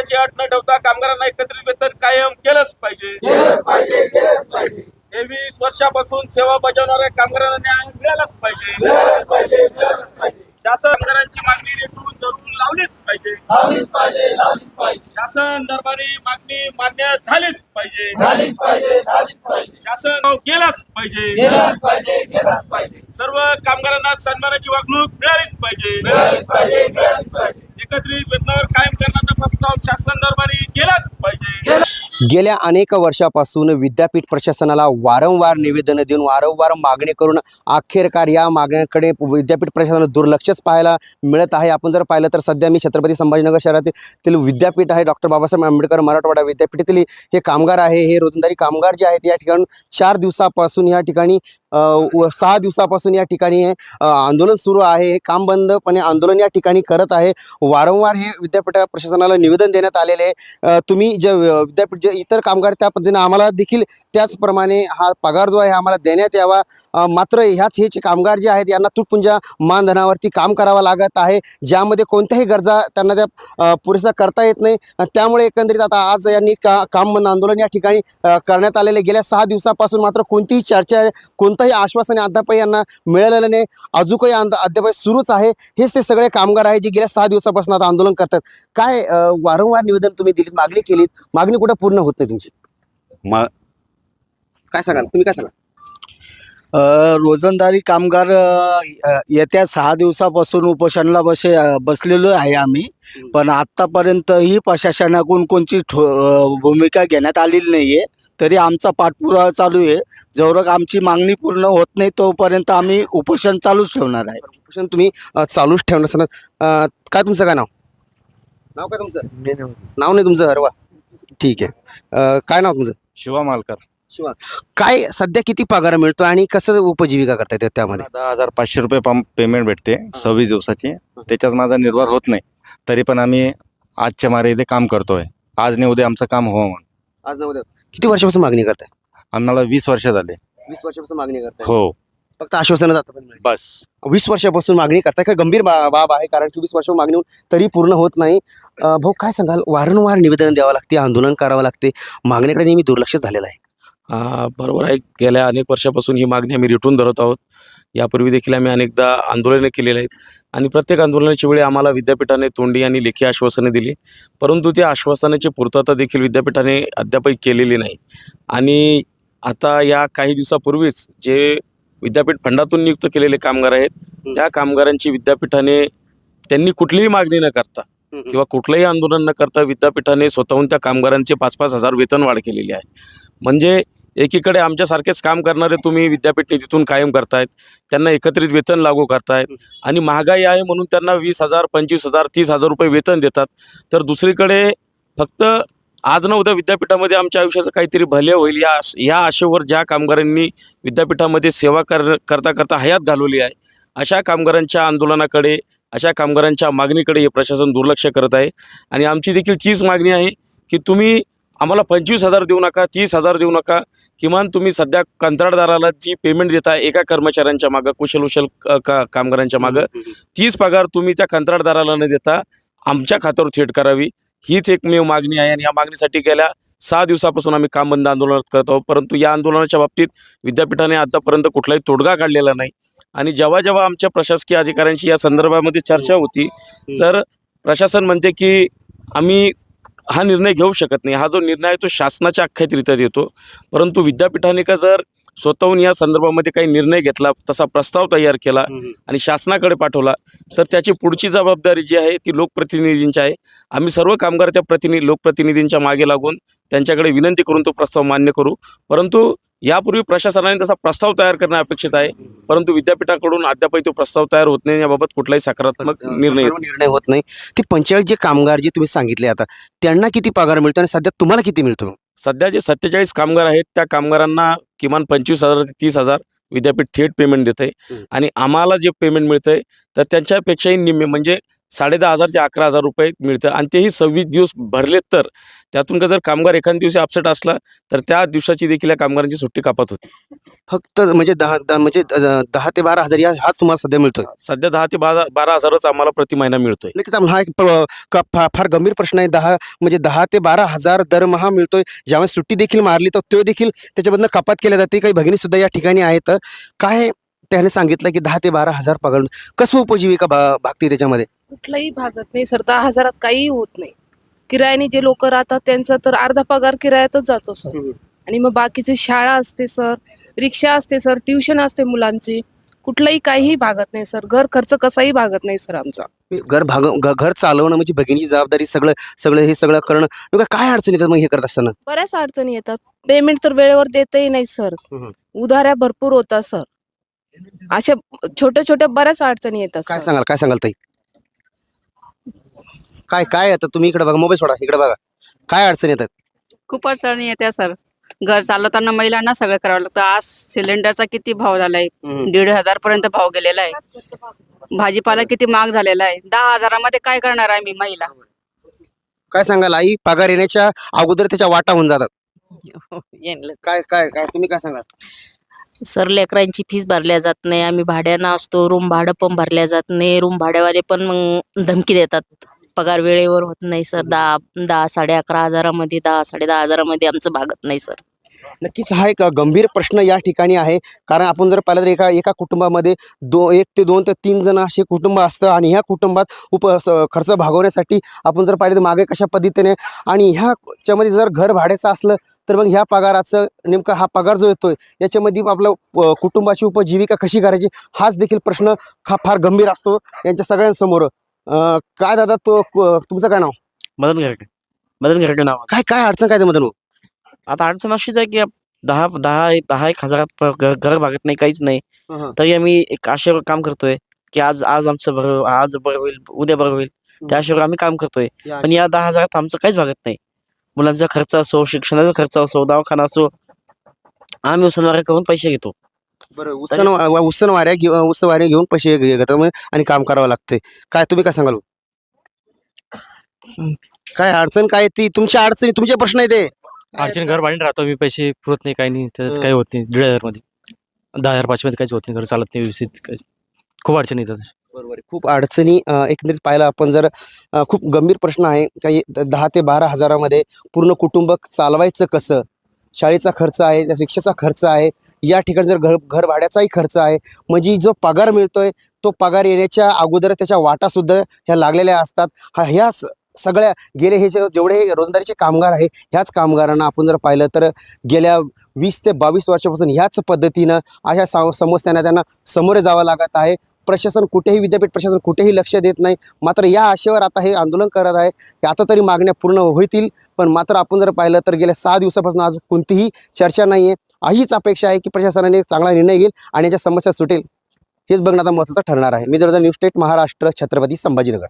त्याची अट न ठेवता कामगारांना एकत्रित वेतन कायम केलंच पाहिजे. तेवीस वर्षापासून सेवा बजावणाऱ्या कामगारांना न्याय मिळालाच पाहिजे. शासन कामगारांची मागणी रेटून धरून लावलीच पाहिजे. शासन दरबारी मागणी मान्य झालीच पाहिजे. शासन केलाच पाहिजे. सर्व कामगारांना सन्मानाची वागणूक मिळालीच पाहिजे. एकत्रित वेतनावर कायम करण्याचा प्रस्ताव शासन दरबारी केलाच पाहिजे. गेल्या अनेक वर्षापासून विद्यापीठ प्रशासनाला वारंवार निवेदनं देऊन वारंवार मागणी करून अखेरकार या मागण्याकडे विद्यापीठ प्रशासनाला दुर्लक्षच पाहायला मिळत आहे. आपण जर पाहिलं तर सध्या मी छत्रपती संभाजीनगर शहरातील विद्यापीठ आहे. डॉक्टर बाबासाहेब आंबेडकर मराठवाडा विद्यापीठातील हे कामगार आहे. हे रोजंदारी कामगार जे आहेत या ठिकाणी चार दिवसापासून या ठिकाणी सहा दिवसापासून या ठिकाणी हे, आंदोलन सुरू आहे. हे काम बंदपणे आंदोलन या ठिकाणी करत आहे. वारंवार हे विद्यापीठ प्रशासनाला निवेदन देण्यात आलेले आहे. तुम्ही जे विद्यापीठ जे इतर कामगार त्या पद्धतीने आम्हाला देखील त्याचप्रमाणे हा पगार जो आहे आम्हाला देण्यात यावा. मात्र ह्याच हेच कामगार जे आहेत यांना तुटपुंजा मानधनावरती काम करावं लागत आहे. ज्यामध्ये कोणत्याही गरजा त्यांना त्या पुरेसा करता येत नाही. त्यामुळे एकंदरीत आता आज यांनी का काम बंद आंदोलन या ठिकाणी करण्यात आलेले गेल्या सहा दिवसापासून मात्र कोणतीही चर्चा कोणतंही आश्वासन अद्याप यांना मिळालेलं नाही. अजूनही आंद अद्याप सुरूच आहे. हेच ते सगळे कामगार आहे जे गेल्या सहा दिवसापासून आता आंदोलन करतात. काय वारंवार निवेदन तुम्ही दिलीत मागणी केलीत? मागणी कुठं पूर्ण होत नाही तुमची? काय सांगाल? तुम्ही काय सांगाल? रोजंदारी कामगार अ, येत्या सहा दिवसापासून उपोषणाला बसे बसलेलो आहे आम्ही. पण आत्तापर्यंतही प्रशासनाकडून कोणची ठो अ, भूमिका घेण्यात आलेली नाही आहे तरी आमचा पाठपुरावा चालू आहे. जोवर आमची मागणी पूर्ण होत नाही तोपर्यंत आम्ही उपोषण चालूच ठेवणार आहे. उपोषण तुम्ही अ, चालूच ठेवणार असं अ, काय तुमचं काय नाव? नाव काय तुमचं? नाव नाही तुमचं? अरे वा. ठीक आहे. अ, काय नाव तुमचं? शिवा मालकर. काय सध्या किती पगार मिळतो आणि कसं उपजीविका करता येते त्यामध्ये? दहा हजार पाचशे रुपये पम पेमेंट भेटते सव्वीस दिवसाची. त्याच्यात माझा निर्वाह होत नाही. तरी पण आम्ही आजच्या मारे इथे काम करतोय. आज नाही उद्या आमचं काम हो म्हणून. आज ना उद्या. किती वर्षापासून मागणी करताय? आम्हाला वीस वर्ष झाले. वीस वर्षापासून मागणी करताय? हो. फक्त आश्वासन मिळालं. बस. वीस वर्षापासून मागणी करताय? काय गंभीर बा बाब आहे कारण की वीस वर्ष मागणी होऊन तरी पूर्ण होत नाही. अ, भाऊ काय सांगाल? वारंवार निवेदन द्यावं लागते आंदोलन करावं लागते. मागणीकडे नेहमी दुर्लक्ष झालेलं आहे. बरोबर आहे. गेल्या अनेक वर्षापासून ही मागणी आम्ही रेटून धरत आहोत. यापूर्वी देखील आम्ही अनेकदा आंदोलने केलेली आहेत. आणि प्रत्येक आंदोलनाच्या वेळी आम्हाला विद्यापीठाने तोंडी आणि लेखी आश्वासने दिली. परंतु त्या आश्वासनाची पूर्तता देखील विद्यापीठाने अद्यापही केलेली नाही. आणि आता या काही दिवसापूर्वीच जे विद्यापीठ फंडातून नियुक्त केलेले कामगार आहेत त्या कामगारांची विद्यापीठाने त्यांनी कुठलीही मागणी न करता किंवा कुठलंही आंदोलन न करता विद्यापीठाने स्वतःहून त्या कामगारांचे पाच पाच हजार वेतन वाढ केलेली आहे. म्हणजे एकीकडे आमच्यासारखेच काम करणारे तुम्ही विद्यापीठ निधीतून कायम करतायत त्यांना एकत्रित वेतन लागू करतायत आणि महागाई आहे म्हणून त्यांना वीस हजार पंचवीस हजार तीस हजार रुपये वेतन देतात. तर दुसरीकडे फक्त आज न उद्या विद्यापीठामध्ये आमच्या आयुष्याचं काहीतरी भले होईल या या आशेवर ज्या कामगारांनी विद्यापीठामध्ये सेवा कर करता करता हयात घालवली आहे अशा कामगारांच्या आंदोलनाकडे अशा कामगारांच्या मागणीकडे हे प्रशासन दुर्लक्ष करत आहे. आणि आमची देखील तीच मागणी आहे की तुम्ही आम्हाला पंचवीस हजार देऊ नका तीस हजार देऊ नका. किमान तुम्ही सध्या कंत्राटदाराला जी पेमेंट देताय एका कर्मचाऱ्यांच्या मागं कुशल उशल क- का कामगारांच्या मागं तीच पगार तुम्ही त्या कंत्राटदाराला न देता आमच्या खात्यावर थेट करावी. हीच एकमेव मागणी आहे आणि या मागणीसाठी गेल्या सहा दिवसापासून आम्ही काम बंद आंदोलन करत आहोत. परंतु या आंदोलनाच्या बाबतीत विद्यापीठाने आतापर्यंत कुठलाही तोडगा काढलेला नाही. आणि जेव्हा जेव्हा आमच्या प्रशासकीय अधिकाऱ्यांशी या संदर्भामध्ये चर्चा होती तर प्रशासन म्हणते की आम्ही हा निर्णय घेऊ शकत नाही. हा जो निर्णय आहे तो शासनाच्या अख्यातरित्या येतो परंतु विद्यापीठाने का जर स्वतःहून या संदर्भामध्ये काही निर्णय घेतला तसा प्रस्ताव तयार केला आणि शासनाकडे पाठवला. तर त्याची पुढची जबाबदारी जी आहे ती लोकप्रतिनिधींची आहे. आम्ही सर्व कामगार त्या प्रतिनिधी लोकप्रतिनिधींच्या मागे लागून त्यांच्याकडे विनंती करून तो प्रस्ताव मान्य करू. परंतु यापूर्वी प्रशासनाने तसा प्रस्ताव तयार करणं अपेक्षित आहे. परंतु विद्यापीठाकडून अद्यापही तो प्रस्ताव तयार होत नाही. याबाबत कुठलाही सकारात्मक निर्णय निर्णय होत नाही. ते पंचेचाळीस जे कामगार जे तुम्ही सांगितले आता त्यांना किती पगार मिळतो आणि सध्या तुम्हाला किती मिळतो? सध्या जे सत्तेचाळीस कामगार आहेत त्या कामगारांना किमान पंचवीस हजार ते तीस हजार विद्यापीठ थेट पेमेंट देत आहे. आणि आम्हाला जे पेमेंट मिळतंय तर त्यांच्यापेक्षाही निम्मे म्हणजे साडे दहा हजार ते अकरा हजार रुपये मिळतं आणि तेही सव्वीस दिवस भरलेत तर त्यातून का जर कामगार एखाद्या दिवशी अपसेट असला तर त्या दिवसाची देखील या कामगारांची सुट्टी कापात होती. फक्त म्हणजे दहा दहा- म्हणजे दहा ते बारा हजार या हाच तुम्हाला सध्या मिळतोय? सध्या दहा ते बारा बारा हजारच आम्हाला प्रति महिना मिळतोय. नक्कीच आम्हाला हा एक क- फा- फार गंभीर प्रश्न आहे. दहा म्हणजे दहा ते बारा हजार दरमहा मिळतोय. ज्यावेळेस सुट्टी देखील मारली तर तो देखील त्याच्यामधनं कपात केल्या जाते. काही भगिनी सुद्धा या ठिकाणी आहेत. काय त्याने सांगितलं की दहा ते बारा हजार पगार कसं उपजीविका भा- भागते त्याच्यामध्ये? कुठलाही भागत नाही सर दहा हजारात काहीही होत नाही. किरायाने जे लोक राहतात त्यांचा तर अर्धा पगार किरायातच जातो सर. आणि मग बाकीचे शाळा असते सर. रिक्षा असते सर. ट्युशन असते मुलांची. कुठलाही काहीही भागत नाही सर. घर खर्च कसाही भागत नाही सर आमचा. घर भाग घ- घर चालवणं म्हणजे भगिनीची जबाबदारी सगळं सगळं हे सगळं करणं. काय अडचण येतात मग हे करत असताना? बऱ्याच अडचणी येतात. पेमेंट तर वेळेवर देतही नाही सर. हम्म. उधाऱ्या भरपूर होतात सर. अशा छोट्या छोट्या बऱ्याच अडचणी येतात काय सर. सांगाल काय सांगाल ताई? काय काय आता? तुम्ही इकडे बघा मोबाईल सोडा इकडे बघा. काय अडचण येतात? खूप अडचणी येत्या सर. घर चालवताना महिलांना सगळं करावं लागतं. आज सिलेंडरचा किती भाव झालाय? दीड हजार पर्यंत भाव गेलेला आहे. भाजीपाला किती महाग झालेला आहे? दहा हजारामध्ये काय करणार आहे मी महिला? काय सांगाल आई? पगार येण्याच्या अगोदर त्याच्या वाटा होऊन जातात. काय काय काय? तुम्ही काय सांगाल? सर लेकरांची फीस भरल्या जात नाही. आम्ही भाड्यानं असतो. रूम भाडं पण भरल्या जात नाही. रूम भाड्यावाले पण मग धमकी देतात. पगार वेळेवर होत नाही सर. दहा दहा साडे अकरा हजारामध्ये दहा साडे दहा हजारामध्ये आमचं भागत नाही सर. नक्कीच हा एक गंभीर प्रश्न या ठिकाणी आहे. कारण आपण जर पाहिलं तर एका एका कुटुंबामध्ये दो एक ते दोन ते तीन जण असे कुटुंब असतं आणि ह्या कुटुंबात उप स- खर्च भागवण्यासाठी आपण जर पाहिलं तर मागे कशा पद्धतीने आणि ह्याच्यामध्ये जर घर भाड्याचं असलं तर मग ह्या पगाराचं नेमका हा पगार जो येतोय याच्यामध्ये आपलं प- कुटुंबाची उपजीविका कशी करायची हाच देखील प्रश्न हा फार गंभीर असतो यांच्या सगळ्यांसमोर. अं, काय दादा तो क- तुमचं काय नाव? मदन घरटे. मदन घरटे नाव काय काय अडचण काय ते मदन? भाऊ? आता अडचण अशीच आहे की आप- दहा दहा दहा एक हजारात प- घर घर भागत नाही काहीच नाही. तरी आम्ही एक आशेवर काम करतोय की आज आज आमचं बरं आज बरं होईल उद्या बरं होईल. त्या आशेवर आम्ही काम करतोय. या पण या दहा हजारात आमचं काहीच भागत नाही. मुलांचा खर्च असो शिक्षणाचा खर्च असो दवाखाना असो आम्ही उसनवाऱ्या करून पैसे घेतो. बरं उसण वाऱ्या घेऊ उसण वाऱ्या घेऊन पैसे घेतात आणि काम करावं लागते. काय तुम्ही काय सांगाल? काय अडचण काय ती? तुमच्या अडचणी तुमचे प्रश्न आहे ते अडचण घर भाडीने राहतो मी पैसे पुरत नाही काही नाही. त्याच्यात. काही होत नाही दीड हजारमध्ये. दहा हजार पाचशे मध्ये काहीच होत नाही घर चालत नाही व्यवस्थित. खूप अडचणी येतात बरोबर आहे. खूप अडचणी एकंदरीत पाहिलं आपण जर खूप गंभीर प्रश्न आहे काही दहा ते बारा हजारामध्ये पूर्ण कुटुंब चालवायचं कसं? शाळेचा खर्च आहे त्या रिक्षाचा खर्च आहे या ठिकाणी जर घर घर भाड्याचाही खर्च आहे म्हणजे जो पगार मिळतोय तो पगार येण्याच्या अगोदर त्याच्या वाटासुद्धा ह्या लागलेल्या असतात. हा ह्या स- सगळ्या गेले हे जे जेवढे हे रोजंदारीचे कामगार आहे ह्याच कामगारांना आपण जर पाहिलं तर गेल्या वीस ते बावीस वर्षापासून ह्याच पद्धतीनं अशा समस्यांना त्यांना सामोरे जावं लागत आहे. प्रशासन कुठेही विद्यापीठ प्रशासन कुठेही लक्ष देत नाही. मात्र या आशेवर आता हे आंदोलन करत आहे की आता तरी मागण्या पूर्ण होतील. पण मात्र आपण जर पाहिलं तर गेल्या सहा दिवसापासून आज कोणतीही चर्चा नाही आहे हीच अपेक्षा आहे की प्रशासनाने चांगला निर्णय घेईल आणि याच्या समस्या सुटेल हेच बघणं आता महत्त्वाचं ठरणार आहे. मी जर न्यूज स्टेट महाराष्ट्र छत्रपती संभाजीनगर.